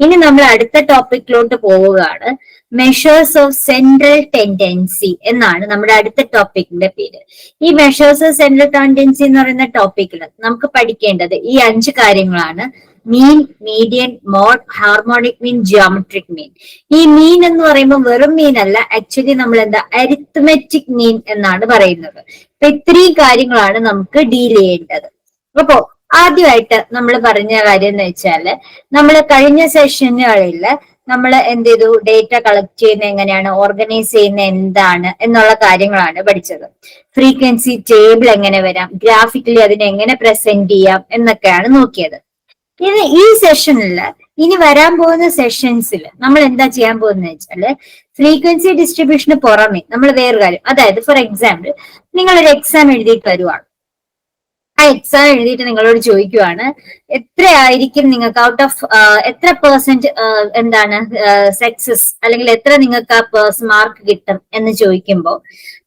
ഇനി നമ്മൾ അടുത്ത ടോപ്പിക്കിലോട്ട് പോവുകയാണ്. മെഷേഴ്സ് ഓഫ് സെൻട്രൽ ടെൻഡൻസി എന്നാണ് നമ്മുടെ അടുത്ത ടോപ്പിക്കിന്റെ പേര്. ഈ മെഷേഴ്സ് ഓഫ് സെൻട്രൽ ടെൻഡൻസി എന്ന് പറയുന്ന ടോപ്പിക്കിൽ നമുക്ക് പഠിക്കേണ്ടത് ഈ അഞ്ച് കാര്യങ്ങളാണ്. Mean median mode harmonic mean geometric mean ഈ മീൻ എന്ന് പറയുമ്പോൾ വെറും മീൻ അല്ല ആക്ച്വലി നമ്മൾ എന്താ അരിത്മെറ്റിക് മീൻ എന്നാണ് പറയുന്നത്. അപ്പൊ ഇത്രയും കാര്യങ്ങളാണ് നമുക്ക് ഡീൽ ചെയ്യേണ്ടത്. അപ്പോ ആദ്യമായിട്ട് നമ്മൾ പറഞ്ഞ കാര്യം എന്ന് വെച്ചാൽ നമ്മൾ കഴിഞ്ഞ സെഷനുകളിൽ നമ്മൾ എന്ത് ചെയ്തു? ഡേറ്റ കളക്ട് ചെയ്യുന്ന എങ്ങനെയാണ്? ഓർഗനൈസ് ചെയ്യുന്ന എന്താണ്? എന്നുള്ള കാര്യങ്ങളാണ് പഠിച്ചത്. ഫ്രീക്വൻസി ടേബിൾ എങ്ങനെ വരാം? ഗ്രാഫിക്കലി അതിനെ എങ്ങനെ പ്രസന്റ് ചെയ്യാം? എന്നൊക്കെയാണ് നോക്കിയത്. ഇനി ഈ സെഷനിൽ ഇനി വരാൻ പോകുന്ന സെഷൻസിൽ നമ്മൾ എന്താ ചെയ്യാൻ പോകുന്നത് വെച്ചാൽ ഫ്രീക്വൻസി ഡിസ്ട്രിബ്യൂഷന് പുറമെ നമ്മൾ വേറെ കാര്യം അതായത് ഫോർ എക്സാമ്പിൾ നിങ്ങളൊരു എക്സാം എഴുതിയിട്ട് വരുവാണ്. ആ എക്സാം എഴുതിയിട്ട് നിങ്ങളോട് ചോദിക്കുവാണ് എത്രയായിരിക്കും നിങ്ങൾക്ക് ഔട്ട് ഓഫ് എത്ര പെർസെന്റ് എന്താണ് സക്സസ് അല്ലെങ്കിൽ എത്ര നിങ്ങൾക്ക് ആ പേഴ്സ് മാർക്ക് കിട്ടും എന്ന് ചോദിക്കുമ്പോൾ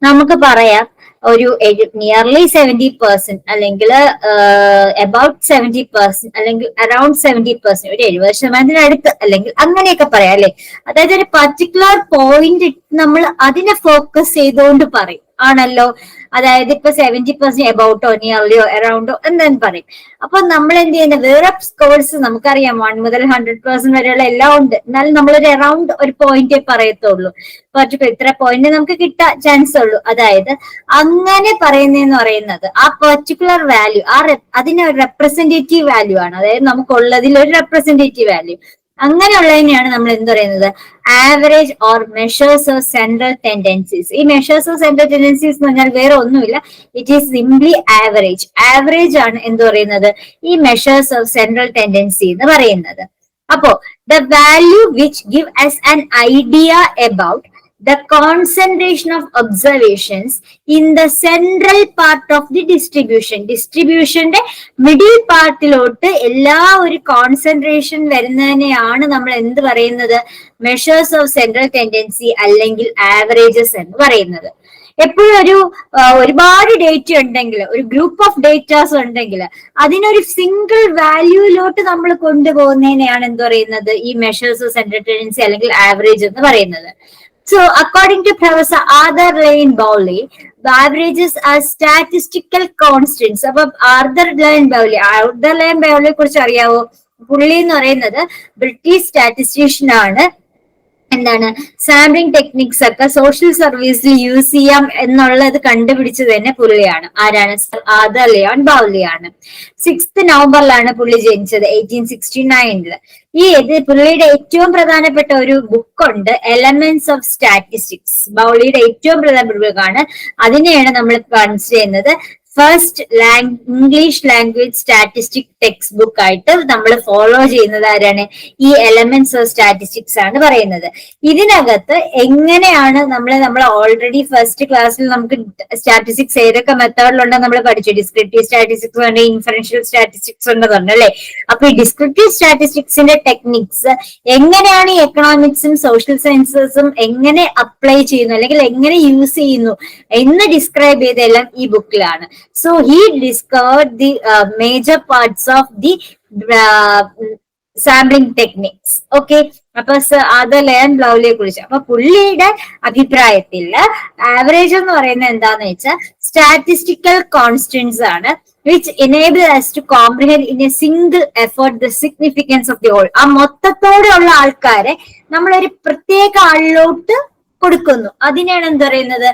നമുക്ക് പറയാം ഒരു നിയർലി സെവന്റി പെർസെന്റ് അല്ലെങ്കിൽ അബൌട്ട് സെവന്റി പെർസെന്റ് അല്ലെങ്കിൽ അറൌണ്ട് സെവന്റി പെർസെന്റ് ഒരു എഴുപത് ശതമാനത്തിനടുത്ത് അല്ലെങ്കിൽ അങ്ങനെയൊക്കെ പറയാം അല്ലെ? അതായത് ഒരു പർട്ടിക്കുലർ പോയിന്റ് നമ്മൾ അതിനെ ഫോക്കസ് ചെയ്തുകൊണ്ട് പറയും. ആണല്ലോ? അതായത് ഇപ്പൊ സെവന്റി പെർസെന്റ് എബൌട്ടോ നിയർലിയോ അറൌണ്ടോ എന്നു പറയും. അപ്പൊ നമ്മൾ എന്ത് ചെയ്യുന്ന? വേറെ സ്കോഴ്സ് നമുക്കറിയാം. വൺ മുതൽ ഹൺഡ്രഡ് പെർസെന്റ് വരെയുള്ള എല്ലാം ഉണ്ട്. എന്നാലും നമ്മളൊരു അറൌണ്ട് ഒരു പോയിന്റേ പറയത്തുള്ളൂ. പർട്ടിക്കുലർ ഇത്ര പോയിന്റ് നമുക്ക് കിട്ടാൻ ചാൻസ് ഉള്ളൂ. അതായത് അങ്ങനെ പറയുന്നതെന്ന് പറയുന്നത് ആ പെർട്ടിക്കുലർ വാല്യൂ ആ അതിന് റെപ്രസെന്റേറ്റീവ് വാല്യൂ ആണ്. അതായത് നമുക്കുള്ളതിൽ ഒരു റെപ്രസെന്റേറ്റീവ് വാല്യൂ അങ്ങനെയുള്ളതിനെയാണ് നമ്മൾ എന്ത് പറയുന്നത്? Average or measures of central tendencies ഈ മെഷേഴ്സ് ഓഫ് സെൻട്രൽ ടെൻഡൻസീസ് എന്ന് പറഞ്ഞാൽ വേറെ ഒന്നുമില്ല. It is simply average average ആണ് എന്ത് പറയുന്നത്? ഈ മെഷേഴ്സ് ഓഫ് സെൻട്രൽ ടെൻഡൻസി എന്ന് പറയുന്നത്. അപ്പോ the value which give as an idea about the concentration of observations in the central part of the distribution. ഡിസ്ട്രിബ്യൂഷന്റെ മിഡിൽ പാർട്ടിലോട്ട് എല്ലാ ഒരു കോൺസെൻട്രേഷൻ വരുന്നതിനെയാണ് നമ്മൾ എന്ത് പറയുന്നത്? മെഷേഴ്സ് ഓഫ് സെൻട്രൽ ടെൻഡൻസി അല്ലെങ്കിൽ ആവറേജസ് എന്ന് പറയുന്നത്. എപ്പോഴും ഒരു ഒരുപാട് ഡേറ്റ ഉണ്ടെങ്കിൽ ഒരു ഗ്രൂപ്പ് ഓഫ് ഡേറ്റാസ് ഉണ്ടെങ്കിൽ അതിനൊരു സിംഗിൾ വാല്യൂയിലോട്ട് നമ്മൾ കൊണ്ടുപോകുന്നതിനെയാണ് എന്ത് പറയുന്നത്? ഈ മെഷേഴ്സ് സെൻട്രൽ ടെൻഡൻസി അല്ലെങ്കിൽ ആവറേജ് എന്ന് പറയുന്നത്. So, according to Professor Arthur Lane Bowley, the averages are statistical constants. അപ്പൊ Arthur Lyon Bowley Arthur Lyon ബൗലിയെ കുറിച്ച് അറിയാവോ? പുള്ളി എന്ന് പറയുന്നത് ബ്രിട്ടീഷ് സ്റ്റാറ്റിസ്റ്റീഷ്യൻ ആണ്. എന്താണ്? സാമ്പിളിംഗ് ടെക്നിക്സ് ഒക്കെ സോഷ്യൽ സർവീസിൽ യൂസ് ചെയ്യാം എന്നുള്ളത് കണ്ടുപിടിച്ചത് തന്നെ പുള്ളിയാണ്. ആരാണ്? ആദർ ലിയോൺ ബൗലിയാണ് സിക്സ് നവംബറിലാണ് പുള്ളി ജനിച്ചത് എയ്റ്റീൻ സിക്സ്റ്റി നയനിൽ ഈ ഇത് പുള്ളിയുടെ ഏറ്റവും പ്രധാനപ്പെട്ട ഒരു ബുക്കുണ്ട് എലമെന്റ്സ് ഓഫ് സ്റ്റാറ്റിസ്റ്റിക്സ് ബൗളിയുടെ ഏറ്റവും പ്രധാനപ്പെട്ട ബുക്കാണ്. അതിനെയാണ് നമ്മൾ കൺസിഡർ ചെയ്യുന്നത്. First lang English language statistic text book ആയിട്ട് നമ്മൾ ഫോളോ ചെയ്യുന്നത് ആരാണ്? ഈ എലമെന്റ്സ് ഓഫ് സ്റ്റാറ്റിസ്റ്റിക്സ് ആണ് പറയുന്നത്. ഇതിനകത്ത് എങ്ങനെയാണ് നമ്മൾ നമ്മൾ ഓൾറെഡി ഫസ്റ്റ് ക്ലാസ്സിൽ നമുക്ക് സ്റ്റാറ്റിസ്റ്റിക്സ് ഏതൊക്കെ മെത്തേഡിലുണ്ടോ നമ്മൾ പഠിച്ചു. ഡിസ്ക്രിപ്റ്റീവ് സ്റ്റാറ്റിസ്റ്റിക്സ് ഉണ്ട് ഇൻഫറൻഷ്യൽ സ്റ്റാറ്റിസ്റ്റിക്സ് ഉണ്ടെന്നുണ്ട് അല്ലെ? അപ്പൊ ഈ ഡിസ്ക്രിപ്റ്റീവ് സ്റ്റാറ്റിസ്റ്റിക്സിന്റെ ടെക്നിക്സ് എങ്ങനെയാണ് ഈ എക്കണോമിക്സും സോഷ്യൽ സയൻസസും എങ്ങനെ അപ്ലൈ ചെയ്യുന്നു അല്ലെങ്കിൽ എങ്ങനെ യൂസ് ചെയ്യുന്നു എന്ന് ഡിസ്ക്രൈബ് ചെയ്തെല്ലാം ഈ ബുക്കിലാണ് So he discovered the uh, major parts of the uh, sampling techniques okay അപ്പൊ അത് ലയൻ ബ്ലൗലിയെ കുറിച്ച്. അപ്പൊ പുള്ളിയുടെ അഭിപ്രായത്തിൽ ആവറേജ് എന്ന് പറയുന്നത് എന്താന്ന് വെച്ചാൽ സ്റ്റാറ്റിസ്റ്റിക്കൽ കോൺസ്റ്റൻസ് ആണ് which enable us to comprehend in a single effort the significance of the whole ആ മൊത്തത്തോടെ ഉള്ള ആൾക്കാരെ നമ്മളൊരു പ്രത്യേക ആളിലോട്ട് കൊടുക്കുന്നു. അതിനാണ് എന്ത് പറയുന്നത്?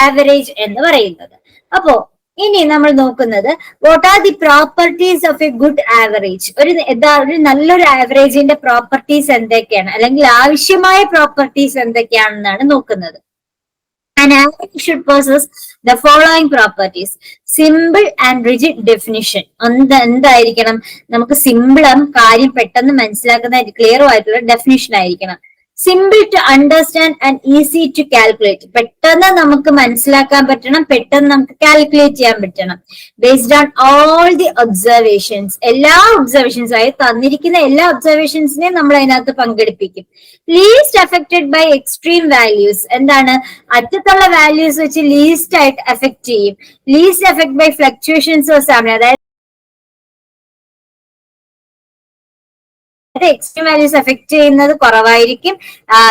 ആവറേജ് എന്ന് പറയുന്നത്. അപ്പോ ഇനി നമ്മൾ നോക്കുന്നത് what are the properties of a good average ഒരു എന്താ ഒരു നല്ലൊരു ആവറേജിന്റെ പ്രോപ്പർട്ടീസ് എന്തൊക്കെയാണ്? അല്ലെങ്കിൽ ആവശ്യമായ പ്രോപ്പർട്ടീസ് എന്തൊക്കെയാണെന്നാണ് നോക്കുന്നത്. An average possess the following properties. Simple and rigid definition. എന്ത് എന്തായിരിക്കണം? നമുക്ക് സിമ്പിളും കാര്യം പെട്ടെന്ന് മനസ്സിലാക്കുന്ന ക്ലിയറും ആയിട്ടുള്ള ഡെഫിനിഷൻ ആയിരിക്കണം. Simple to understand and easy to calculate പെട്ടെന്ന് നമുക്ക് മനസ്സിലാക്കാൻ പറ്റണം പെട്ടെന്ന് നമുക്ക് കാൽക്കുലേറ്റ് ചെയ്യാൻ പറ്റണം. Based on all the observations എല്ലാ ഒബ്സർവേഷൻസ് ആയി തന്നിരിക്കുന്ന എല്ലാ ഒബ്സർവേഷൻസിനെയും നമ്മൾ അതിനകത്ത് പങ്കെടുപ്പിക്കും. Least affected by extreme values എന്താണ്? അറ്റത്തുള്ള വാല്യൂസ് വെച്ച് ലീസ്റ്റ് ആയിട്ട് എഫക്ട് ചെയ്യും. Least effect by fluctuations of sample അതായത് എക്സ്ട്രീം വാല്യൂസ് എഫക്ട് ചെയ്യുന്നത് കുറവായിരിക്കും.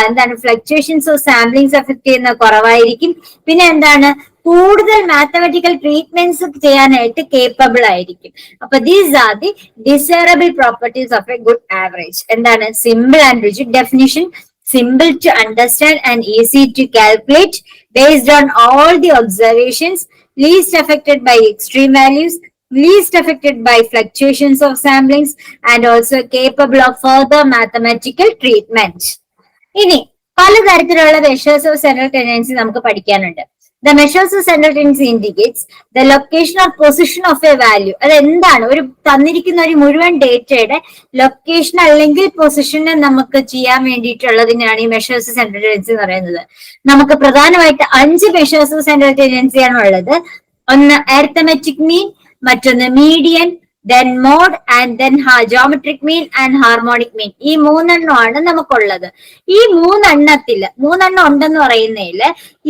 എന്താണ് ഫ്ലക്ച്വേഷൻസ് സാമ്പിളിങ്സ് എഫക്ട് ചെയ്യുന്നത് കുറവായിരിക്കും. പിന്നെ എന്താണ്? കൂടുതൽ മാത്തമാറ്റിക്കൽ ട്രീറ്റ്മെന്റ്സ് ചെയ്യാനായിട്ട് കേപ്പബിൾ ആയിരിക്കും. അപ്പൊ these are the desirable properties of a good average എന്താണ്? Simple and rigid definition simple to understand and easy to calculate based on all the observations least affected by extreme values, least affected by fluctuations of samplings, and also capable of further mathematical treatment. ഇനി പലതരത്തിലുള്ള measures of central tendency നമുക്ക് പഠിക്കാനുണ്ട്. The measures of central tendency indicates the location of position of a value അത് എന്താണ് ഒരു തന്നിരിക്കുന്ന ഒരു മുഴുവൻ ഡേറ്റയുടെ ലൊക്കേഷൻ അല്ലെങ്കിൽ പൊസിഷനെ നമുക്ക് ചെയ്യാൻ വേണ്ടിയിട്ടുള്ളതിനാണ് ഈ മെഷേഴ്സ് സെൻട്രൽ ടെൻഡൻസി എന്ന് പറയുന്നത്. നമുക്ക് പ്രധാനമായിട്ട് അഞ്ച് മെഷേഴ്സ് ഓഫ് സെൻട്രൽ ടെൻഡൻസിയാണ് ഉള്ളത് ഒന്ന് അരിത്തമെറ്റിക് മീൻ മറ്റൊന്ന് median then mode and then geometric mean and harmonic mean ഈ മൂന്നെണ്ണമാണ് നമുക്കുള്ളത്. ഈ മൂന്നെണ്ണത്തിൽ മൂന്നെണ്ണം ഉണ്ടെന്ന് പറയുന്നതിൽ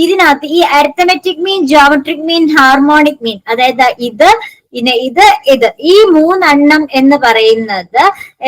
ഇതിനകത്ത് ഈ arithmetic mean geometric mean harmonic mean അതായത് ഇത് പിന്നെ ഇത് ഇത്. ഈ മൂന്നെണ്ണം എന്ന് പറയുന്നത്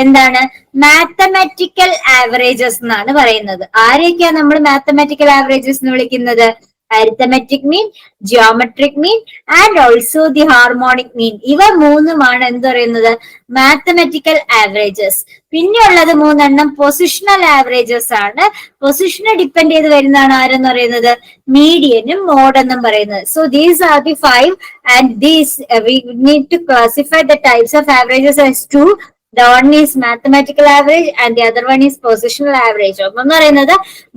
എന്താണ്? മാത്തമാറ്റിക്കൽ ആവറേജസ് എന്നാണ് പറയുന്നത്. ആരെയൊക്കെയാണ് നമ്മൾ മാത്തമാറ്റിക്കൽ ആവറേജസ് എന്ന് വിളിക്കുന്നത്? Arithmetic mean geometric mean and also the harmonic mean ഇവ മൂന്നുമാണ് എന്ത് പറയുന്നത്? മാത്തമെറ്റിക്കൽ ആവറേജസ് പിന്നെയുള്ളത് മൂന്നെണ്ണം പൊസിഷണൽ ആവറേജസ് ആണ്. പൊസിഷനെ ഡിപ്പെൻഡ് ചെയ്ത് വരുന്നതാണ് ആരെന്ന് പറയുന്നത്? മീഡിയനും മോഡ് എന്നും പറയുന്നത്. So these are the five and these we need to classify the types of averages as to the one is mathematical average and the other one is positional average ഒന്നെന്ന് പറയുന്നത്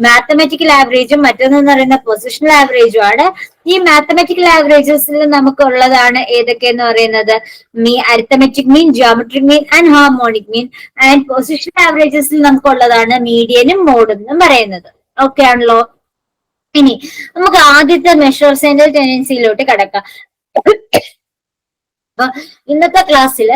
mathematical ആവറേജും മറ്റൊന്നെന്ന് പറയുന്ന positional ആവറേജും ആണ്. ഈ mathematical ആവറേജസിൽ നമുക്കുള്ളതാണ് ഏതൊക്കെയെന്ന് പറയുന്നത്? Me arithmetic mean geometric mean and harmonic mean and positional ആവറേജസിൽ നമുക്കുള്ളതാണ് മീഡിയനും മോഡും എന്നും പറയുന്നത്. ഓക്കെ ആണല്ലോ? ഇനി നമുക്ക് ആദ്യത്തെ മെഷർ സെന്റർ ടെൻഡൻസിയിലോട്ട് കിടക്കാം. അപ്പൊ ഇന്നത്തെ ക്ലാസ്സിൽ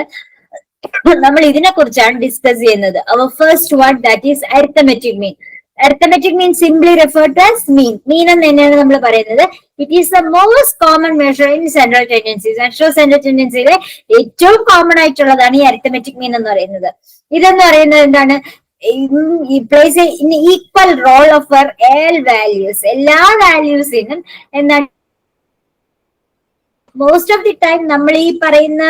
നമ്മൾ ഇതിനെ കുറിച്ചാണ് ഡിസ്കസ് ചെയ്യുന്നത് our first one that is arithmetic mean arithmetic mean simply referred as mean mean എന്ന് തന്നെയാണ് നമ്മൾ പറയുന്നത്. It is the most common measure in central tendency central central ടെൻഡൻസിയിലെ ഏറ്റവും കോമൺ ആയിട്ടുള്ളതാണ് ഈ അരിത്തമെറ്റിക് മീൻ എന്ന് പറയുന്നത്. ഇതെന്ന് പറയുന്നത് എന്താണ്? Place in equal role of all values എല്ലാ വാല്യൂസിനും എന്താണ് മോസ്റ്റ് ഓഫ് ദി ടൈം നമ്മൾ ഈ പറയുന്ന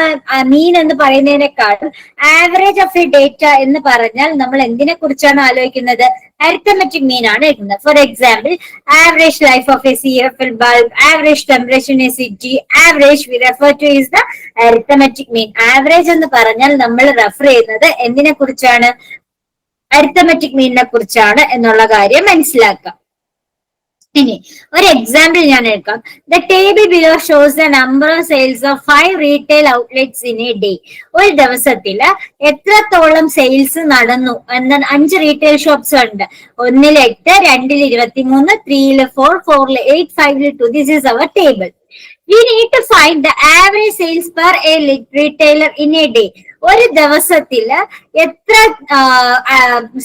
മീൻ എന്ന് പറയുന്നതിനേക്കാളും ആവറേജ് ഓഫ് എ ഡേറ്റ എന്ന് പറഞ്ഞാൽ നമ്മൾ എന്തിനെ കുറിച്ചാണ് ആലോചിക്കുന്നത്? അരിത്തമെറ്റിക് മീൻ ആണ് എടുക്കുന്നത്. For example average life of a C F L bulb average temperature in a city average we refer to is the arithmetic mean average എന്ന് പറഞ്ഞാൽ നമ്മൾ റെഫർ ചെയ്യുന്നത് എന്തിനെ കുറിച്ചാണ് അരിത്തമെറ്റിക് മീനിനെ കുറിച്ചാണ് എന്നുള്ള കാര്യം മനസ്സിലാക്കാം ഇനി ഒരു എക്സാമ്പിൾ ഞാൻ എടുക്കാം. The table below shows the number of sales of five retail outlets in a day ഒരു ദിവസത്തിൽ എത്രത്തോളം സെയിൽസ് നടന്നു? എന്ന അഞ്ച് റീറ്റെയിൽ ഷോപ്സ് ഉണ്ട്. ഒന്നിൽ എട്ട് രണ്ടിൽ ഇരുപത്തി മൂന്ന് ത്രീയിൽ ഫോർ ഫോറിൽ എയ്റ്റ് ഫൈവിൽ two this is our table we need to find the average sales per a retailer in a day ഒരു ദിവസത്തിൽ എത്ര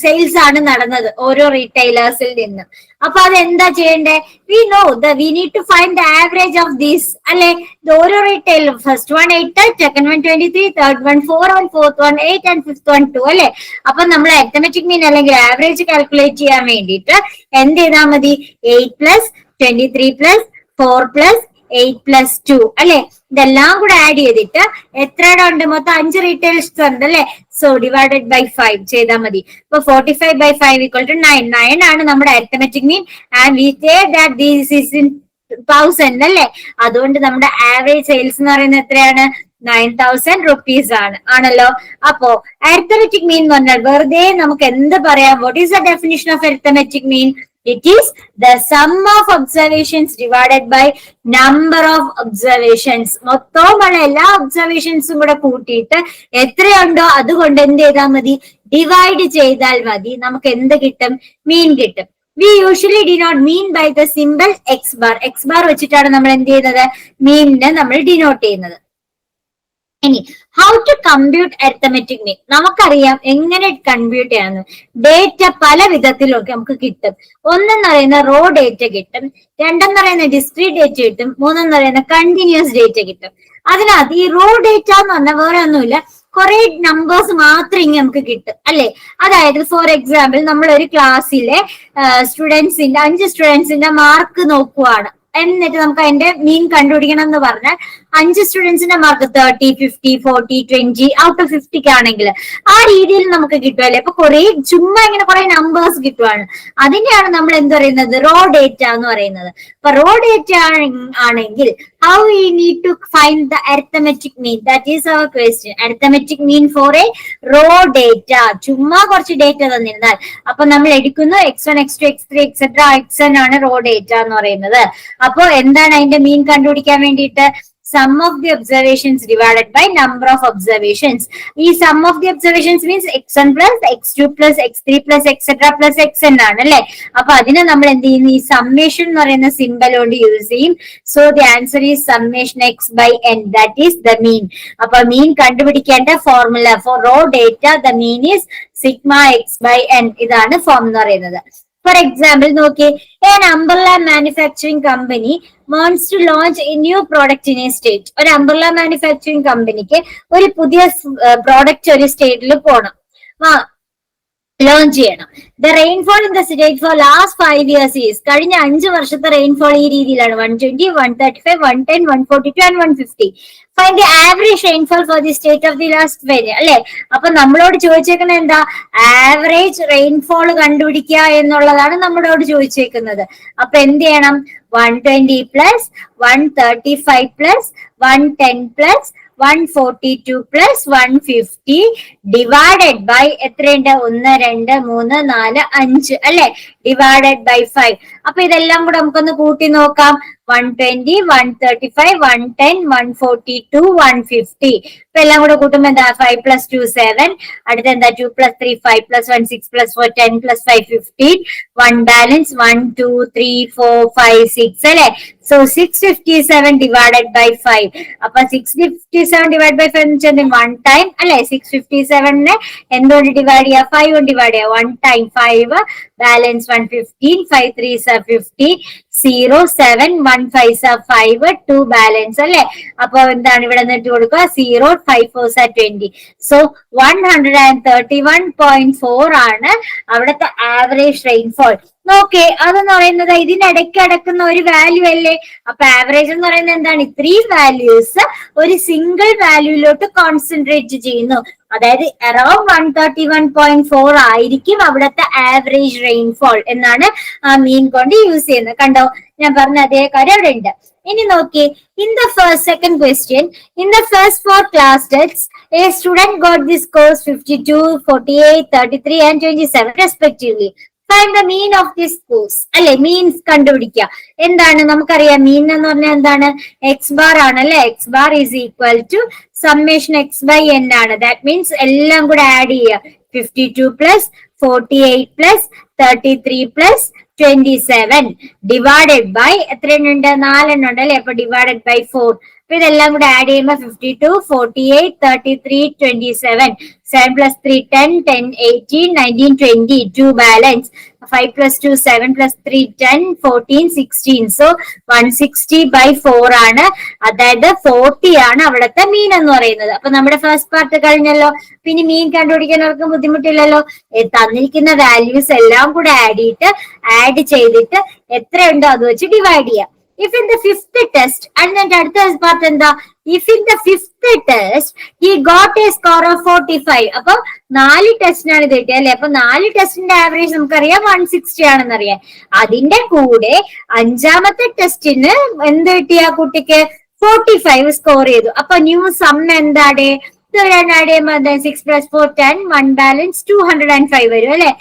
സെയിൽസ് ആണ് നടന്നത് ഓരോ റീറ്റെയിലേഴ്സിൽ നിന്ന്. അപ്പൊ അത് എന്താ ചെയ്യണ്ടേ? We know the we need to find the average of these അല്ലെ? ഓരോ retail first one eight second one twenty three third one four one fourth one eight and fifth one two അല്ലെ? അപ്പൊ നമ്മൾ അരിത്തമെറ്റിക് മീൻ അല്ലെങ്കിൽ average calculate ചെയ്യാൻ വേണ്ടിയിട്ട് എന്ത് ചെയ്താൽ മതി? Eight plus twenty three plus four plus eight plus two അല്ലെ? ഇതെല്ലാം കൂടെ ആഡ് ചെയ്തിട്ട് എത്രയുടെ ഉണ്ട്? മൊത്തം അഞ്ച് റീറ്റെയിൽസ് ഉണ്ട് അല്ലെ? സോ ഡിവൈഡഡ് ബൈ ഫൈവ് ചെയ്താൽ മതി. ഇപ്പൊ forty five by five equal to nine nine ആണ് നമ്മുടെ arithmetic mean and we say that these is in thousand അല്ലെ? അതുകൊണ്ട് നമ്മുടെ ആവറേജ് സെയിൽസ് എന്ന് പറയുന്നത് എത്രയാണ്? നയൻ തൗസൻഡ് റുപ്പീസ് ആണ്. ആണല്ലോ? അപ്പോ അരിത്തമെറ്റിക് മീൻ എന്ന് പറഞ്ഞാൽ വെറുതെ നമുക്ക് എന്ത് പറയാം? What is the definition of arithmetic mean it is the sum of observations divided by number of observations. മൊത്തമുള്ള എല്ലാ ഒബ്സർവേഷൻസും കൂടെ കൂട്ടിയിട്ട് എത്രയുണ്ടോ അതുകൊണ്ട് എന്ത് ചെയ്താൽ മതി? ഡിവൈഡ് ചെയ്താൽ മതി. നമുക്ക് എന്ത് കിട്ടും? മീൻ കിട്ടും. We usually denote mean by the simple X bar X bar വെച്ചിട്ടാണ് നമ്മൾ എന്ത് ചെയ്യുന്നത്? മീനിനെ നമ്മൾ ഡിനോട്ട് ചെയ്യുന്നത്. ഇനി how to compute arithmetic mean നമുക്കറിയാം എങ്ങനെ കമ്പ്യൂട്ട് ചെയ്യാന്ന്. ഡേറ്റ പല വിധത്തിലൊക്കെ നമുക്ക് കിട്ടും. ഒന്നെന്ന് പറയുന്ന റോ ഡേറ്റ കിട്ടും. രണ്ടെന്ന് പറയുന്ന ഡിസ്ക്രീറ്റ് ഡേറ്റ കിട്ടും. മൂന്നെന്ന് പറയുന്ന കണ്ടിന്യൂസ് ഡേറ്റ കിട്ടും. അതിനകത്ത് ഈ റോ ഡേറ്റ എന്ന് പറഞ്ഞാൽ വേറെ ഒന്നുമില്ല. കുറെ നമ്പേഴ്സ് മാത്രം ഇങ്ങനെ നമുക്ക് കിട്ടും അല്ലെ? അതായത് ഫോർ എക്സാമ്പിൾ നമ്മൾ ഒരു ക്ലാസ്സിലെ സ്റ്റുഡൻസിന്റെ അഞ്ച് സ്റ്റുഡൻസിന്റെ മാർക്ക് നോക്കുവാണ്. എന്നിട്ട് നമുക്ക് അതിന്റെ മീൻ കണ്ടുപിടിക്കണം എന്ന് പറഞ്ഞാൽ അഞ്ച് സ്റ്റുഡൻസിന്റെ mark thirty fifty forty twenty out of ഫിഫ്റ്റിക്ക് ആണെങ്കിൽ ആ രീതിയിൽ നമുക്ക് കിട്ടുമല്ലേ അപ്പൊ കുറെ ചുമ്മാ ഇങ്ങനെ കുറെ നമ്പേഴ്സ് കിട്ടുവാണ്. അതിനെയാണ് നമ്മൾ എന്ത് പറയുന്നത്? റോ ഡേറ്റ എന്ന് പറയുന്നത്. അപ്പൊ റോ ഡേറ്റ ആണെങ്കിൽ how you need to find the arithmetic mean that is our question arithmetic mean for a raw data ചുമ്മാ കുറച്ച് ഡേറ്റ തന്നിരുന്നാൽ. അപ്പൊ നമ്മൾ എടുക്കുന്നു x one x two x three etcetera x n ആണ് റോ ഡേറ്റ എന്ന് പറയുന്നത്. അപ്പോ എന്താണ് അതിന്റെ മീൻ കണ്ടുപിടിക്കാൻ വേണ്ടിയിട്ട്? Sum of the observations divided by number of observations ഈ sum of the observations means x one plus x two plus x three plus etcetera plus x n ആണ് അല്ലെ? അപ്പൊ അതിനെ നമ്മൾ എന്ത് ചെയ്യുന്നു? ഈ സമ്മേഷൻ എന്ന് പറയുന്ന സിമ്പൽ കൊണ്ട് യൂസ് ചെയ്യും. So the answer is summation x by n that is the mean അപ്പൊ mean കണ്ടുപിടിക്കേണ്ട formula for raw data the mean is sigma x by n ഇതാണ് ഫോം എന്ന് പറയുന്നത്. ഫോർ എക്സാമ്പിൾ നോക്കിയേ a umbrella manufacturing company wants to launch a new product in a state ഒരു umbrella manufacturing കമ്പനിക്ക് ഒരു പുതിയ product ഒരു സ്റ്റേറ്റിൽ പോണം. ലോഞ്ച് ചെയ്യണം. The rainfall in the state for last five years is കഴിഞ്ഞ അഞ്ച് വർഷത്തെ റെയിൻഫോൾ ഈ രീതിയിലാണ്. One twenty one thirty five one ten one forty two and one fifty find the average rainfall for the state of the last five അല്ലെ? അപ്പൊ നമ്മളോട് ചോദിച്ചേക്കുന്നത് എന്താ? Average rainfall കണ്ടുപിടിക്കുക എന്നുള്ളതാണ് നമ്മളോട് ചോദിച്ചേക്കുന്നത്. അപ്പൊ എന്ത് ചെയ്യണം? One twenty plus one thirty five plus one ten plus one forty two plus one fifty divided by എത്രയുണ്ട്? ഒന്ന് രണ്ട് മൂന്ന് നാല് അഞ്ച് അല്ലെ? ഡിവൈഡഡ് ബൈ ഫൈവ് അപ്പൊ ഇതെല്ലാം കൂടെ നമുക്കൊന്ന് കൂട്ടി നോക്കാം. One twenty one thirty five one ten one forty two one fifty അപ്പൊ എല്ലാം കൂടെ കൂട്ടുമ്പോ എന്താ? ഫൈവ് പ്ലസ് ടു സെവൻ അടുത്ത എന്താ? Two plus three five plus one six plus four ten plus five fifteen one balance one two three four five six അല്ലെ? So six fifty seven divided by five അപ്പൊ six fifty seven divide by five എന്ന് വെച്ചാൽ one time അല്ലെ? Six fifty സെവനെ എന്തുകൊണ്ട് divide ചെയ്യാം? Five കൊണ്ട് divide ചെയ്യാം. One time five balance one fifteen five three sir fifty zero seven one five sir five two balance അല്ലെ? അപ്പൊ എന്താണ് ഇവിടെ നിന്നിട്ട് കൊടുക്കുക? Zero five four sir twenty so one hundred and thirty one point four ആണ് അവിടുത്തെ average rainfall നോക്കേ അതെന്ന് പറയുന്നത് ഇതിനിടയ്ക്ക് അടക്കുന്ന ഒരു വാല്യൂ അല്ലേ? അപ്പൊ ആവറേജ് എന്ന് പറയുന്നത് എന്താണ്? ഇത്രയും വാല്യൂസ് ഒരു സിംഗിൾ വാല്യൂയിലോട്ട് കോൺസെൻട്രേറ്റ് ചെയ്യുന്നു. അതായത് around one thirty one point four ആയിരിക്കും അവിടുത്തെ ആവറേജ് റെയിൻഫോൾ എന്നാണ് മീൻ കൊണ്ട് യൂസ് ചെയ്യുന്നത്. കണ്ടോ? ഞാൻ പറഞ്ഞ അതേ കാര്യം അവിടെ ഉണ്ട് ഇനി നോക്കി in the first second question in the first four class test a student got these scores fifty two forty eight thirty three and twenty seven respectively find the mean of these scores അല്ലെ? Means കണ്ടുപിടിക്കുക. എന്താണ്? നമുക്കറിയാം. മീൻ എന്ന് പറഞ്ഞാൽ എന്താണ്? X bar ആണ് അല്ലെ? X bar is equal to summation x by n ആണ്. ദാറ്റ് മീൻസ് എല്ലാം കൂടെ ആഡ് ചെയ്യുക. Fifty two plus forty eight plus thirty three plus twenty seven divided by എത്രയുണ്ട് നാലെണ്ണം ഉണ്ട് അല്ലെ? അപ്പൊ ഡിവൈഡഡ് ബൈ ഫോർ ഇതെല്ലാം കൂടെ ആഡ് ചെയ്യുമ്പോൾ fifty two forty eight thirty three twenty seven seven plus three ten ten eighteen nineteen twenty two balance five plus two seven plus three ten fourteen sixteen so one sixty by four ആണ്. അതായത് forty ആണ് അവിടുത്തെ മീൻ എന്ന് പറയുന്നത്. അപ്പൊ നമ്മുടെ first part കഴിഞ്ഞല്ലോ. പിന്നെ മീൻ കണ്ടുപിടിക്കാൻ അവർക്ക് ബുദ്ധിമുട്ടില്ലല്ലോ. തന്നിരിക്കുന്ന വാല്യൂസ് എല്ലാം കൂടെ ആഡ് ചെയ്തിട്ട് ആഡ് ചെയ്തിട്ട് എത്രയുണ്ടോ അത് വെച്ച് ഡിവൈഡ് ചെയ്യാം. If in the fifth test അതിന്റെ അടുത്ത പാർട്ട് എന്താ if in the fifth test he got a score of forty five അപ്പൊ നാല് ടെസ്റ്റിനാണ് ഇത് കിട്ടിയത് അല്ലെ? അപ്പൊ നാല് ടെസ്റ്റിന്റെ ആവറേജ് നമുക്കറിയാം വൺ സിക്സ്റ്റി ആണെന്ന് അറിയാം അതിന്റെ കൂടെ അഞ്ചാമത്തെ ടെസ്റ്റിന് എന്ത് കിട്ടിയ കുട്ടിക്ക്? ഫോർട്ടി ഫൈവ് സ്കോർ ചെയ്തു. അപ്പൊ ന്യൂ സം എന്താണ് six plus four ten one balance two hundred and five വരും അല്ലെ?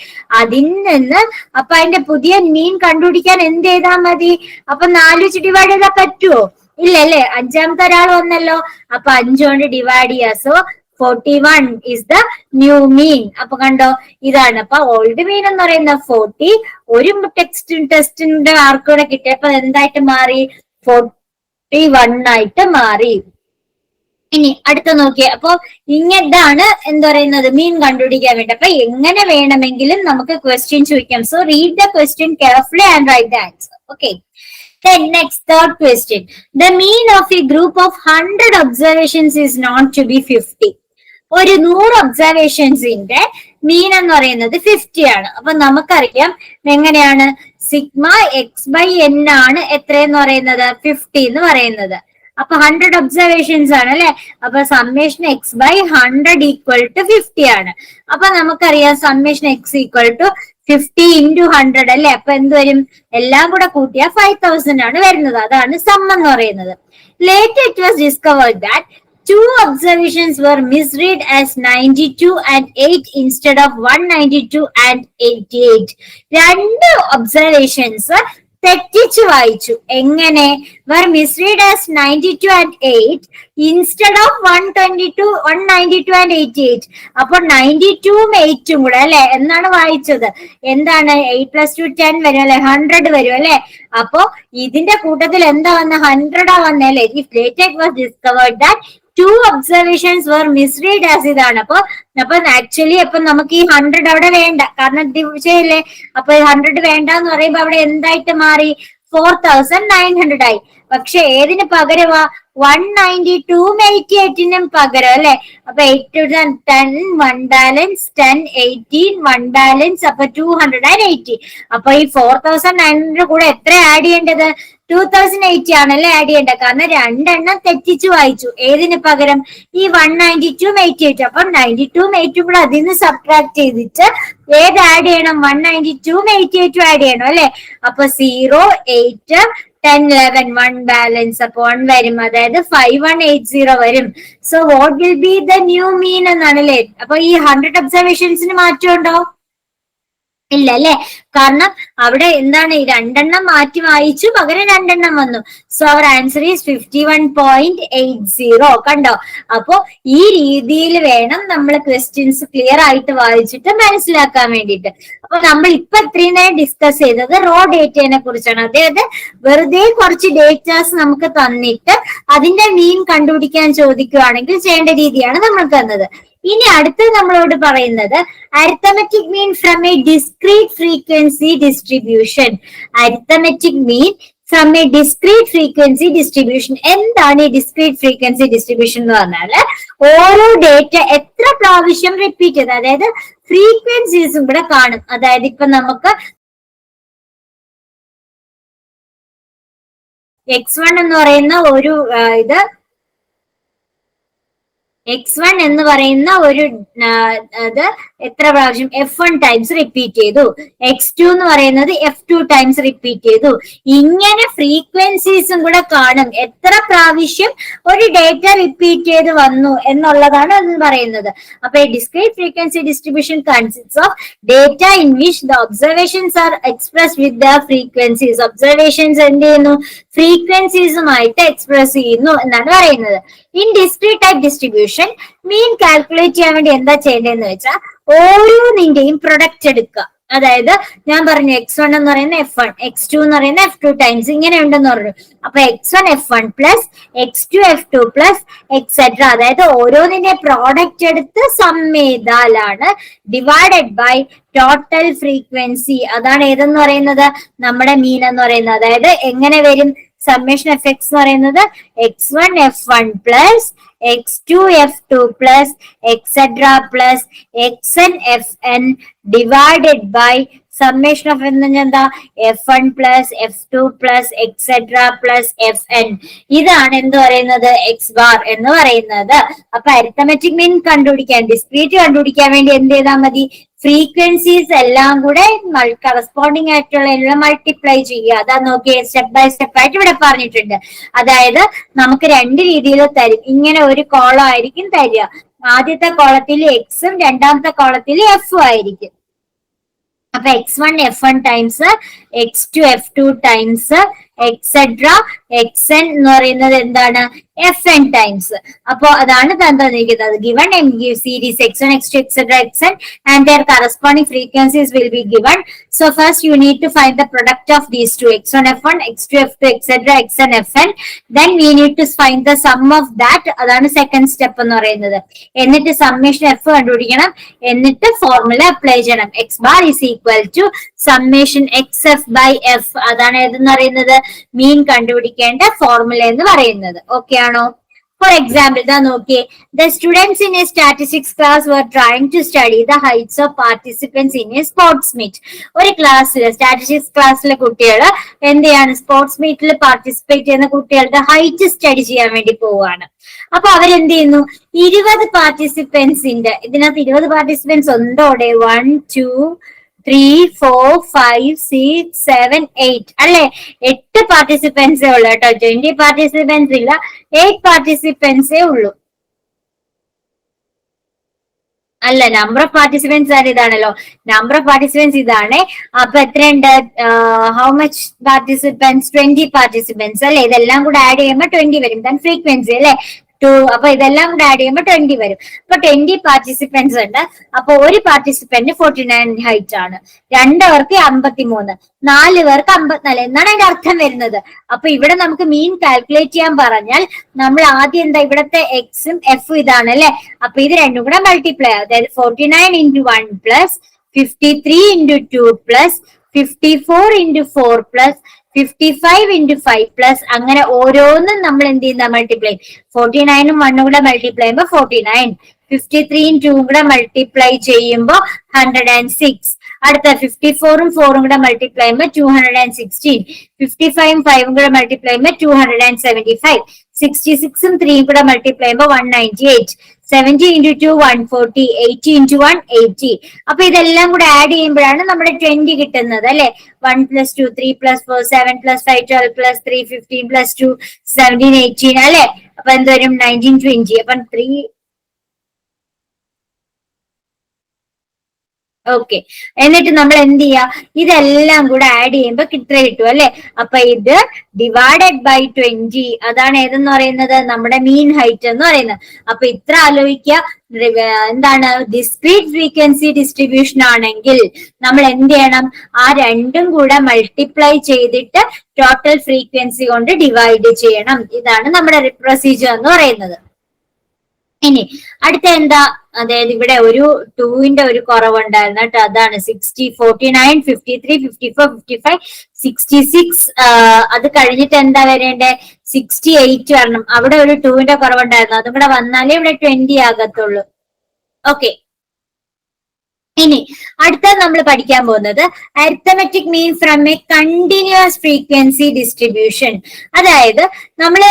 അതിൽ നിന്ന് അപ്പൊ അതിന്റെ പുതിയ മീൻ കണ്ടുപിടിക്കാൻ എന്ത് ചെയ്താൽ മതി? അപ്പൊ നാല് വെച്ച് ഡിവൈഡ് ചെയ്താൽ പറ്റുമോ അല്ലെ അഞ്ചാമത്തെ ഒരാൾ വന്നല്ലോ. അപ്പൊ അഞ്ചുകൊണ്ട് ഡിവൈഡ് ചെയ്യാ. So forty one is the new mean അപ്പൊ കണ്ടോ ഇതാണ്. അപ്പൊ ഓൾഡ് മീൻ എന്ന് പറയുന്ന ഫോർട്ടി ഒരു ടെക്സ്റ്റ് ടെസ്റ്റിന്റെ ആർക്കൂടെ കിട്ടിയപ്പോ എന്തായിട്ട് മാറി? ഫോർട്ടി വൺ ആയിട്ട് മാറി. ഇനി അടുത്ത നോക്കിയേ. അപ്പൊ ഇങ്ങതാണ് എന്താ പറയുന്നത്? മീൻ കണ്ടുപിടിക്കാൻ വേണ്ടി. അപ്പൊ എങ്ങനെ വേണമെങ്കിലും നമുക്ക് ക്വസ്റ്റ്യൻ ചോദിക്കാം. So read the question carefully and write the answer okay Then next third question. The mean of a group of 100 observations is not to be 50. ഒരു നൂറ് ഒബ്സർവേഷൻസിന്റെ മീൻ എന്ന് പറയുന്നത് ഫിഫ്റ്റി ആണ്. അപ്പൊ നമുക്കറിയാം എങ്ങനെയാണ്? സിഗ്മ എക്സ് ബൈ എൻ ആണ് എത്രയെന്ന് പറയുന്നത്? ഫിഫ്റ്റി എന്ന് പറയുന്നത്. അപ്പൊ ഹൺഡ്രഡ് ഒബ്സർവേഷൻസ് ആണ് അല്ലെ? അപ്പൊ summation x by hundred equal to fifty ആണ്. അപ്പൊ നമുക്കറിയാം summation x equal to fifty into hundred അല്ലെ? അപ്പൊ എന്ത് വരും? എല്ലാം കൂടെ കൂട്ടിയാൽ ഫൈവ് തൗസൻഡ് ആണ് വരുന്നത്. അതാണ് സം എന്ന് പറയുന്നത്. Later it was discovered that two observations were misread as 92 and 8 instead of 192 and 88 രണ്ട് ഒബ്സർവേഷൻസ് തെറ്റിച്ചു വായിച്ചു. എങ്ങനെ? Were misread ninety two and eight instead of one twenty two one ninety two and eighty eight അപ്പൊ ninety ടൂം എയ്റ്റും കൂടെ അല്ലെ? എന്നാണ് വായിച്ചത്. എന്താണ്? എയ്റ്റ് പ്ലസ് ടു ടെൻ വരും അല്ലെ? ഹൺഡ്രഡ് വരും അല്ലെ? അപ്പോ ഇതിന്റെ കൂട്ടത്തിൽ എന്താ വന്ന? ഹൺഡ്രഡാ വന്നല്ലേ if later it was discovered that two observations were misread as ഇതാണ്. അപ്പൊ അപ്പൊ ആക്ച്വലി അപ്പൊ നമുക്ക് ഈ ഹൺഡ്രഡ് അവിടെ വേണ്ട. കാരണം ശരിയല്ലേ അപ്പൊ ഹൺഡ്രഡ് വേണ്ട എന്ന് പറയുമ്പോ അവിടെ എന്തായിട്ട് മാറി? ഫോർ തൗസൻഡ് നയൻ ഹൺഡ്രഡ് ആയി. പക്ഷെ ഏതിന് പകരമാ വൺ നയന്റി ടു എയ്റ്റി എയ്റ്റിനും പകരം അല്ലെ? അപ്പൊ eight ten one balance ten eighteen one balance അപ്പൊ ടു ഹൺഡ്രഡ് ആൻഡ് എയ്റ്റി അപ്പൊ ഈ ഫോർ തൗസൻഡ് നയൻ ഹൺഡ്രഡ് കൂടെ എത്ര ആഡ് ചെയ്യേണ്ടത്? ടൂ തൗസൻഡ് എയ്റ്റി ആണല്ലേ ആഡ് ചെയ്യേണ്ടത്? കാരണം രണ്ടെണ്ണം തെറ്റിച്ചു വായിച്ചു. ഏതിന് പകരം? ഈ one ninety two eighty eight അപ്പൊ നയന്റി ടു എയ്റ്റും കൂടെ അതിൽ നിന്ന് സബ്ട്രാക്ട് ചെയ്തിട്ട് ഏത് ആഡ് ചെയ്യണം? വൺ നയന്റി ടു എയ്റ്റി എയ്റ്റും ആഡ് ചെയ്യണം അല്ലെ? അപ്പൊ zero eight ten eleven one balance അപ്പൊ വരും. അതായത് ഫൈവ് വൺ എയ്റ്റ് സീറോ വരും. So what will be the new mean എന്നാണ് അല്ലേ അപ്പൊ ഈ ഹൺഡ്രഡ് ഒബ്സർവേഷൻസിന് മാറ്റമുണ്ടോ? ഇല്ല അല്ലെ കാരണം അവിടെ എന്താണ്? ഈ രണ്ടെണ്ണം മാറ്റി വായിച്ചു പകരം രണ്ടെണ്ണം വന്നു. So our answer is fifty one point eight zero കണ്ടോ? അപ്പോ ഈ രീതിയിൽ വേണം നമ്മൾ ക്വസ്റ്റ്യൻസ് ക്ലിയർ ആയിട്ട് വായിച്ചിട്ട് മനസ്സിലാക്കാൻ വേണ്ടിയിട്ട്. അപ്പൊ നമ്മൾ ഇപ്പൊ ഇത്രയും നേരം ഡിസ്കസ് ചെയ്തത് റോ ഡേറ്റയെ കുറിച്ചാണ്. അതായത് വെറുതെ കുറച്ച് ഡേറ്റാസ് നമുക്ക് തന്നിട്ട് അതിന്റെ മീൻ കണ്ടുപിടിക്കാൻ ചോദിക്കുകയാണെങ്കിൽ ചെയ്യേണ്ട രീതിയാണ് നമ്മൾ തന്നത്. ഇനി അടുത്ത് നമ്മളോട് പറയുന്നത് arithmetic mean from a discrete frequency distribution arithmetic mean from a discrete frequency distribution എന്താണ് ഈ ഡിസ്ക്രീറ്റ് ഫ്രീക്വൻസി ഡിസ്ട്രിബ്യൂഷൻ എന്ന് പറഞ്ഞാൽ ഓരോ ഡേറ്റ എത്ര പ്രാവശ്യം റിപ്പീറ്റ് ചെയ്ത് അതായത് ഫ്രീക്വൻസീസ് ഇവിടെ കാണും. അതായത് ഇപ്പൊ നമുക്ക് എക്സ് വൺ എന്ന് പറയുന്ന ഒരു ഇത് എക്സ് വൺ എന്ന് പറയുന്ന ഒരു അത് എത്ര പ്രാവശ്യം? എഫ് വൺ ടൈംസ് റിപ്പീറ്റ് ചെയ്തു. എക്സ് ടു എന്ന് പറയുന്നത് എഫ് ടു ടൈംസ് റിപ്പീറ്റ് ചെയ്തു. ഇങ്ങനെ ഫ്രീക്വൻസീസും കൂടെ കാണും. എത്ര പ്രാവശ്യം ഒരു ഡേറ്റ റിപ്പീറ്റ് ചെയ്ത് വന്നു എന്നുള്ളതാണ് അത് പറയുന്നത്. അപ്പൊ discrete frequency distribution consist of data in which the observations are express with the frequencies observations എന്ത് ചെയ്യുന്നു? ഫ്രീക്വൻസീസുമായിട്ട് എക്സ്പ്രസ് ചെയ്യുന്നു എന്നാണ് പറയുന്നത്. In discrete type distribution mean calculate ചെയ്യാൻ വേണ്ടി എന്താ ചെയ്യേണ്ടതെന്ന് വെച്ചാൽ ഓരോന്നിന്റെയും പ്രൊഡക്റ്റ് എടുക്കുക. അതായത് ഞാൻ പറഞ്ഞു എക്സ് വൺ എന്ന് പറയുന്ന എഫ് വൺ എക്സ് ടു എന്ന് പറയുന്ന എഫ് ടു ടൈംസ് ഇങ്ങനെ ഉണ്ടെന്ന് പറഞ്ഞു. അപ്പൊ x one f one plus x two f two plus etcetera അതായത് ഓരോന്നിന്റെ പ്രോഡക്റ്റ് എടുത്ത് സം ചെയ്താലാണ് ഡിവൈഡഡ് ബൈ ടോട്ടൽ ഫ്രീക്വൻസി അതാണ് ഏതെന്ന് പറയുന്നത്? നമ്മുടെ മീൻ എന്ന് പറയുന്നത്. അതായത് എങ്ങനെ വരും? സമ്മേഷൻ എഫ് എക്സ് എന്ന് പറയുന്നത് x one f one plus x two f two plus etcetera plus x n f n divided by summation of എന്ന് പറഞ്ഞാൽ എന്താ? F one plus f two plus etcetera plus f n ഇതാണ് എന്ത് പറയുന്നത്? X bar എന്ന് പറയുന്നത്. അപ്പൊ arithmetic mean കണ്ടുപിടിക്കാൻ ഡിസ്ക്രീറ്റ് കണ്ടുപിടിക്കാൻ വേണ്ടി എന്ത് ചെയ്താൽ മതി? ഫ്രീക്വൻസീസ് എല്ലാം കൂടെ കറസ്പോണ്ടിങ് ആയിട്ടുള്ള മൾട്ടിപ്ലൈ ചെയ്യുക. അതാ നോക്കിയേ സ്റ്റെപ്പ് ബൈ സ്റ്റെപ്പ് ആയിട്ട് ഇവിടെ പറഞ്ഞിട്ടുണ്ട്. അതായത് നമുക്ക് രണ്ട് രീതിയിൽ തരും. ഇങ്ങനെ ഒരു കോളം ആയിരിക്കും തരിക. ആദ്യത്തെ കോളത്തിൽ എക്സും രണ്ടാമത്തെ കോളത്തിൽ എഫും ആയിരിക്കും. അപ്പൊ x one f one times x two f two times etcetera x n എന്ന് പറയുന്നത് എന്താണ്? എഫ് എൻ ടൈംസ് അപ്പോ അതാണ് തന്നിരിക്കുന്നത് given m series x one x two etcetera x n and their corresponding frequencies will be given so first you need to find the product of these two x one f one x two f two etcetera x n f n then we need to find the sum of that അതാണ് second step എന്ന് പറയുന്നത്. എന്നിട്ട് summation f കണ്ടുപിടിക്കണം. എന്നിട്ട് formula apply ചെയ്യണം. X bar is equal to summation x f by f അതാണ് ഏതെന്ന് പറയുന്നത്? മീൻ കണ്ടുപിടിക്കേണ്ട ഫോർമുല എന്ന് പറയുന്നത്. ഓക്കെ ആണോ? ഫോർ എക്സാമ്പിൾ ഇതാ നോക്കിയേ. The students in a statistics class were trying to study the heights of participants in a sports meet ഒരു ക്ലാസ്സിൽ സ്റ്റാറ്റിസ്റ്റിക്സ് ക്ലാസ്സിലെ കുട്ടികൾ എന്ത് ചെയ്യാണ് സ്പോർട്സ് മീറ്റിൽ പാർട്ടിസിപ്പേറ്റ് ചെയ്യുന്ന കുട്ടികളുടെ ഹൈറ്റ് സ്റ്റഡി ചെയ്യാൻ വേണ്ടി പോവുകയാണ്. അപ്പൊ അവരെന്ത് ചെയ്യുന്നു? ഇരുപത് പാർട്ടിസിപ്പൻസിന്റെ ഇതിനകത്ത് ഇരുപത് participants ഉണ്ടോടെ one two three four five six seven eight അല്ലെ? എട്ട് പാർട്ടിസിപ്പൻസേ ഉള്ളൂ കേട്ടോ. ട്വന്റി പാർട്ടിസിപ്പൻസ് ഇല്ല. എയ്റ്റ് പാർട്ടിസിപ്പൻസേ ഉള്ളൂ. അല്ല നമ്പർ ഓഫ് പാർട്ടിസിപ്പൻസ് ആണ് ഇതാണല്ലോ? നമ്പർ ഓഫ് പാർട്ടിസിപ്പൻസ് ഇതാണ്. അപ്പൊ എത്രയുണ്ട്? How much participants twenty participants അല്ലെ? ഇതെല്ലാം കൂടെ ആഡ് ചെയ്യുമ്പോൾ ട്വന്റി വരും. ദൻ ഫ്രീക്വൻസി അല്ലെ? ടു അപ്പൊ ഇതെല്ലാം കൂടെ ആഡ് ചെയ്യുമ്പോൾ ട്വന്റി വരും. അപ്പൊ ട്വന്റി പാർട്ടിസിപ്പൻസ് ഉണ്ട്. അപ്പൊ ഒരു പാർട്ടിസിപ്പന്റ് ഫോർട്ടി നയൻ ഹൈറ്റ് ആണ്. രണ്ടുപേർക്ക് അമ്പത്തി മൂന്ന് നാല് പേർക്ക് അമ്പത്തിനാല്. എന്നാണ് അതിന്റെ അർത്ഥം വരുന്നത്? അപ്പൊ ഇവിടെ നമുക്ക് മീൻ കാൽക്കുലേറ്റ് ചെയ്യാൻ പറഞ്ഞാൽ നമ്മൾ ആദ്യം എന്താ ഇവിടത്തെ എക്സും എഫും ഇതാണ് അല്ലെ? അപ്പൊ ഇത് രണ്ടും കൂടെ മൾട്ടിപ്ലൈ അതായത് forty nine into one plus fifty three into two plus fifty four into four plus fifty five into five plus അങ്ങനെ ഓരോന്നും നമ്മൾ എന്ത് ചെയ്യുന്ന? മൾട്ടിപ്ലൈ ഫോർട്ടി നയനും വണ്ണും കൂടെ മൾട്ടിപ്ലൈ ചെയ്യുമ്പോൾ ഫോർട്ടി നയൻ ഫിഫ്റ്റി ത്രീയും ടൂവും കൂടെ മൾട്ടിപ്ലൈ ചെയ്യുമ്പോൾ ഹൺഡ്രഡ് ആൻഡ് സിക്സ് അടുത്ത ഫിഫ്റ്റി ഫോറും ഫോറും കൂടെ മൾട്ടിപ്ലൈ ചെയ്യുമ്പോൾ two hundred and sixteen fifty ഫൈവും ഫൈവും കൂടെ മൾട്ടിപ്ലൈ ചെയ്യുമ്പോൾ two hundred and seventy five sixty സിക്സും ത്രീയും കൂടെ മൾട്ടിപ്ലൈ ചെയ്യുമ്പോൾ one ninety eight seventy into two one forty eighty into one eighty അപ്പൊ ഇതെല്ലാം കൂടെ ആഡ് ചെയ്യുമ്പോഴാണ് നമ്മുടെ ട്വന്റി കിട്ടുന്നത് അല്ലെ? One plus two three plus four seven plus five twelve plus three fifteen plus two seventeen eighteen അല്ലെ? അപ്പൊ എന്തോരും നയന്റീൻ ട്വന്റി അപ്പം ത്രീ ഓക്കെ എന്നിട്ട് നമ്മൾ എന്ത് ചെയ്യാ? ഇതെല്ലാം കൂടെ ആഡ് ചെയ്യുമ്പോ ഇത്ര കിട്ടും അല്ലെ? അപ്പൊ ഇത് ഡിവൈഡഡ് ബൈ ട്വന്റി അതാണ് ഏതെന്ന് പറയുന്നത്? നമ്മുടെ മീൻ ഹൈറ്റ് എന്ന് പറയുന്നത്. അപ്പൊ ഇത്ര ആലോചിക്കുക എന്താണ്? ഡിസ്ക്രീറ്റ് ഫ്രീക്വൻസി ഡിസ്ട്രിബ്യൂഷൻ ആണെങ്കിൽ നമ്മൾ എന്ത് ചെയ്യണം? ആ രണ്ടും കൂടെ മൾട്ടിപ്ലൈ ചെയ്തിട്ട് ടോട്ടൽ ഫ്രീക്വൻസി കൊണ്ട് ഡിവൈഡ് ചെയ്യണം. ഇതാണ് നമ്മുടെ പ്രൊസീജിയർ എന്ന് പറയുന്നത്. ഇനി അടുത്ത എന്താ? അതായത് ഇവിടെ ഒരു ടൂവിന്റെ ഒരു കുറവുണ്ടായിരുന്നു കേട്ടോ. അതാണ് sixty forty nine fifty three fifty four fifty five sixty six അത് കഴിഞ്ഞിട്ട് എന്താ വരേണ്ടേ? സിക്സ്റ്റി എയ്റ്റ് വരണം. അവിടെ ഒരു ടൂവിന്റെ കുറവുണ്ടായിരുന്നു. അതും കൂടെ വന്നാലേ ഇവിടെ ട്വന്റി ആകത്തുള്ളൂ. ഓക്കെ ഇനി അടുത്തത് നമ്മൾ പഠിക്കാൻ പോകുന്നത് arithmetic mean from a continuous frequency distribution അതായത് നമ്മൾ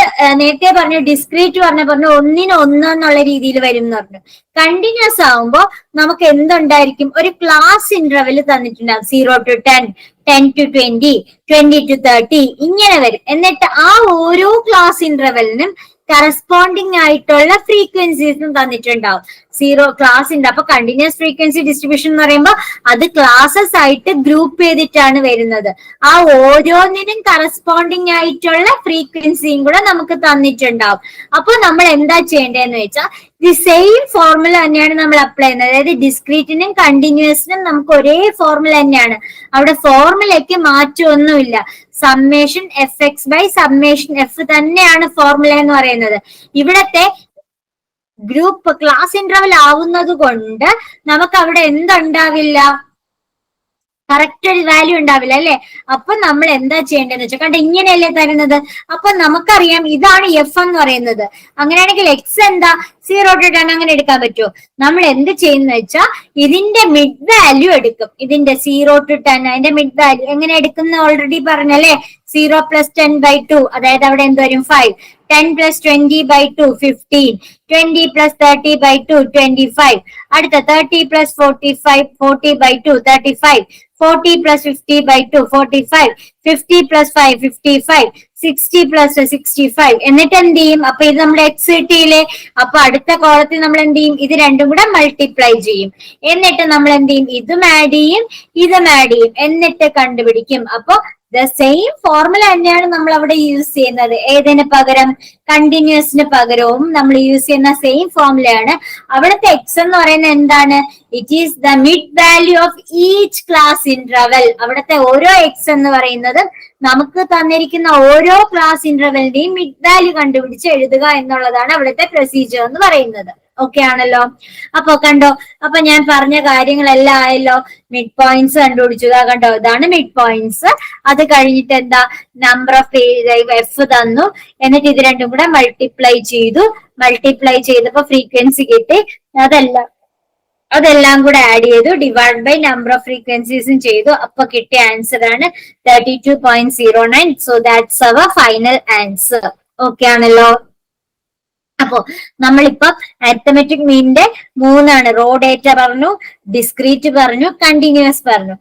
നേരത്തെ പറഞ്ഞു ഡിസ്ക്രീറ്റ് പറഞ്ഞ പറഞ്ഞു ഒന്നിന് ഒന്ന് എന്നുള്ള രീതിയിൽ വരും എന്ന് പറഞ്ഞു. കണ്ടിന്യൂസ് ആവുമ്പോൾ നമുക്ക് എന്തുണ്ടായിരിക്കും? ഒരു class interval തന്നിട്ടുണ്ടാവും. Zero to ten ten to twenty twenty to thirty ഇങ്ങനെ വരും. എന്നിട്ട് ആ ഓരോ ക്ലാസ് ഇന്റർവെലിനും കറസ്പോണ്ടിങ് ആയിട്ടുള്ള ഫ്രീക്വൻസീസും തന്നിട്ടുണ്ടാവും. സീറോ ക്ലാസ് ഉണ്ട്. അപ്പൊ കണ്ടിന്യൂസ് ഫ്രീക്വൻസി ഡിസ്ട്രിബ്യൂഷൻ എന്ന് പറയുമ്പോൾ അത് ക്ലാസസ് ആയിട്ട് ഗ്രൂപ്പ് ചെയ്തിട്ടാണ് വരുന്നത്. ആ ഓരോന്നിനും കറസ്പോണ്ടിങ് ആയിട്ടുള്ള ഫ്രീക്വൻസിയും കൂടെ നമുക്ക് തന്നിട്ടുണ്ടാവും. അപ്പോൾ നമ്മൾ എന്താ ചെയ്യേണ്ടതെന്ന് വെച്ചാൽ ദി സെയിം ഫോർമുല തന്നെയാണ് നമ്മൾ അപ്ലൈ ചെയ്യുന്നത്. അതായത് ഡിസ്ക്രീറ്റിനും കണ്ടിന്യൂസിനും നമുക്ക് ഒരേ ഫോർമുല തന്നെയാണ്. അവിടെ ഫോർമുലയ്ക്ക് മാറ്റമൊന്നുമില്ല. Summation f x by summation f തന്നെയാണ് ഫോർമുല എന്ന് പറയുന്നത്. ഇവിടത്തെ ഗ്രൂപ്പ് ക്ലാസ് ഇന്റർവൽ ആവുന്നത് കൊണ്ട് നമുക്ക് അവിടെ എന്തുണ്ടാവില്ല? കറക്റ്റ് ഒരു വാല്യൂ ഉണ്ടാവില്ല അല്ലെ? അപ്പൊ നമ്മൾ എന്താ ചെയ്യേണ്ടതെന്ന് വെച്ചാൽ കണ്ട ഇങ്ങനെയല്ലേ തരുന്നത്? അപ്പൊ നമുക്കറിയാം ഇതാണ് എഫ് എന്ന് പറയുന്നത്. അങ്ങനെയാണെങ്കിൽ എക്സ് എന്താ? സീറോ ടു അങ്ങനെ എടുക്കാൻ പറ്റുമോ? നമ്മൾ എന്ത് ചെയ്യുന്ന വെച്ചാൽ ഇതിന്റെ മിഡ് വാല്യൂ എടുക്കും. ഇതിന്റെ സീറോ ടു ടെൻ അതിന്റെ മിഡ് വാല്യൂ എങ്ങനെ എടുക്കുന്ന ഓൾറെഡി പറഞ്ഞല്ലേ? Zero plus ten by two അതായത് അവിടെ എന്ത് വരും? Five ten plus twenty by two fifteen twenty plus thirty by two twenty five അടുത്ത thirty plus forty five forty by two thirty five forty plus fifty by two forty five fifty plus five fifty five sixty plus sixty five എന്നിട്ട് എന്ത് ചെയ്യും? അപ്പൊ ഇത് നമ്മൾ X കിട്ടിയില്ലേ? അപ്പൊ അടുത്ത കോളത്തിൽ നമ്മൾ എന്ത് ചെയ്യും? ഇത് രണ്ടും കൂടെ മൾട്ടിപ്ലൈ ചെയ്യും. എന്നിട്ട് നമ്മൾ എന്ത് ചെയ്യും? ഇതും ആഡ് ചെയ്യും ഇതും ആഡ് ചെയ്യും. എന്നിട്ട് കണ്ടുപിടിക്കും. അപ്പൊ ദ സെയിം ഫോർമുല തന്നെയാണ് നമ്മൾ അവിടെ യൂസ് ചെയ്യുന്നത്. ഏതിന് പകരം? കണ്ടിന്യൂസിന് പകരവും നമ്മൾ യൂസ് ചെയ്യുന്ന സെയിം ഫോർമുലയാണ് അവിടുത്തെ എക്സ് എന്ന് പറയുന്നത് എന്താണ്? It is the mid value of each class interval അവിടുത്തെ ഓരോ എക്സ് എന്ന് പറയുന്നത് നമുക്ക് തന്നിരിക്കുന്ന ഓരോ ക്ലാസ് ഇന്റർവെലിന്റെയും മിഡ് വാല്യൂ കണ്ടുപിടിച്ച് എഴുതുക എന്നുള്ളതാണ് അവിടുത്തെ പ്രൊസീജിയർ എന്ന് പറയുന്നത്. ഓക്കെ ആണല്ലോ. അപ്പൊ കണ്ടോ അപ്പൊ ഞാൻ പറഞ്ഞ കാര്യങ്ങളെല്ലാം ആയല്ലോ. മിഡ് പോയിന്റ്സ് കണ്ടുപിടിച്ചു. കണ്ടോ ഇതാണ് മിഡ് പോയിന്റ്സ് അത് കഴിഞ്ഞിട്ട് എന്താ നമ്പർ ഓഫ് എഫ് തന്നു. എന്നിട്ട് ഇത് രണ്ടും കൂടെ മൾട്ടിപ്ലൈ ചെയ്തു. മൾട്ടിപ്ലൈ ചെയ്തപ്പോ ഫ്രീക്വൻസി കിട്ടി. അതെല്ലാം അതെല്ലാം കൂടെ ആഡ് ചെയ്തു. ഡിവൈഡ് ബൈ നമ്പർ ഓഫ് ഫ്രീക്വൻസീസും ചെയ്തു. അപ്പൊ കിട്ടിയ ആൻസർ ആണ് thirty two point zero nine so that's our final answer okay ആണല്ലോ? അപ്പോ നമ്മളിപ്പോ അരിത്തമെറ്റിക് മീനിന്റെ മൂന്നാണ്. റോ ഡേറ്റ പറഞ്ഞു ഡിസ്ക്രീറ്റ് പറഞ്ഞു കണ്ടിന്യൂസ് പറഞ്ഞു.